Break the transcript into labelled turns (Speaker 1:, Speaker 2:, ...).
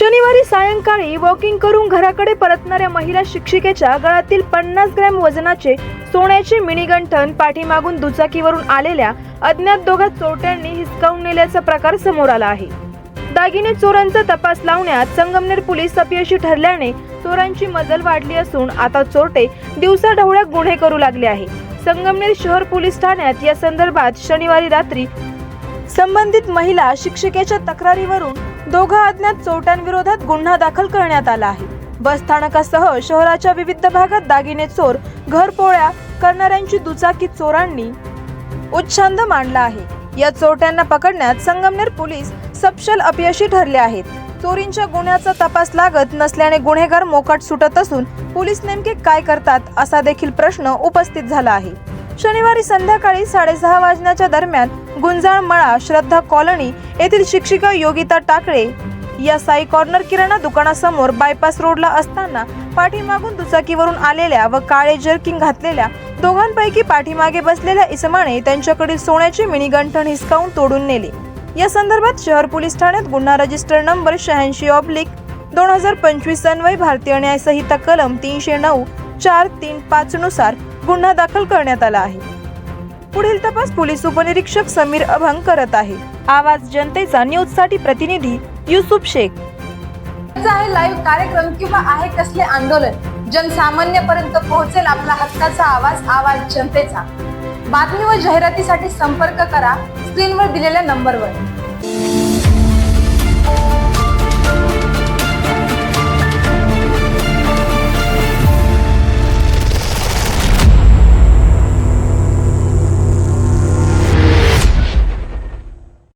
Speaker 1: शनिवारी सायंकाळी वॉकिंग करून घराकडे परतणाऱ्या महिला शिक्षिकेच्या गळ्यातील पन्नास ग्रॅम वजनाचे सोन्याचे मिनीगंठन पाठीमागून दुचाकीवरून आलेल्या अज्ञात दोघा चोरट्यांनी हिसकावून नेल्याचा प्रकार समोर आला आहे. दागिने चोरांचा तपास लावण्यात संगमनेर पोलीस अपयशी ठरल्याने चोरांची मजल वाढली असून आता चोरटे दिवसाढवळ्या गुन्हे करू लागले आहे. संगमनेर शहर पोलीस ठाण्यात या संदर्भात शनिवारी रात्री संबंधित महिला शिक्षिकेच्या तक्रारीवरून दोघा अज्ञात चोरट्यांविरोधात गुन्हा दाखल करण्यात आला आहे. बस स्थानकासह शहराच्या विविध भागात दागिने चोर घरपोळ्या करणाऱ्यांची दुचाकी चोरांनी उच्छांद मांडला आहे. या चोरट्यांना पकडण्यात संगमनेर पोलीस सपशल अपयशी ठरले आहेत. चोरींच्या गुन्ह्याचा तपास लागत नसल्याने गुन्हेगार मोकाट सुटत असून पोलीस नेमके काय करतात असा देखील प्रश्न उपस्थित झाला आहे. शनिवारी संध्याकाळी साडेसहा वाजण्याच्या दरम्यान गुंजाळ मळा श्रद्धा कॉलनी येथील शिक्षिका योगिता टाकळे या साई कॉर्नर किराणा दुकानासमोर बायपास रोडला असताना पाठीमागून दुचाकीवरून आलेल्या व काळे जर्किंग घातलेल्या दोघांपैकी पाठीमागे बसलेल्या इसमाने त्यांच्याकडील सोन्याचे मिनीगंठण हिसकावून तोडून नेले. या संदर्भात शहर पोलीस ठाण्यात गुन्हा रजिस्टर नंबर शहाऐंशी ऑब्लिक दोन हजार पंचवीस अन्वय भारतीय न्याय संहिता कलम तीनशे नऊ चार तीन पाच नुसार गुन्हा दाखल करण्यात आला आहे. पुढील तपास पोलीस उपनिरीक्षक समीर अभंग करत आहे. आवाज जनतेचा न्यूजसाठी प्रतिनिधी युसुफ शेख.
Speaker 2: आहे लाईव्ह कार्यक्रम किंवा आहे कसले आंदोलन? जनसामान्यपर्यंत पोहोचेल आपला हक्काचा आवाज आवाज जनतेचा. बातमी व जाहिरातीसाठी संपर्क करा स्क्रीनवर दिलेल्या नंबरवर.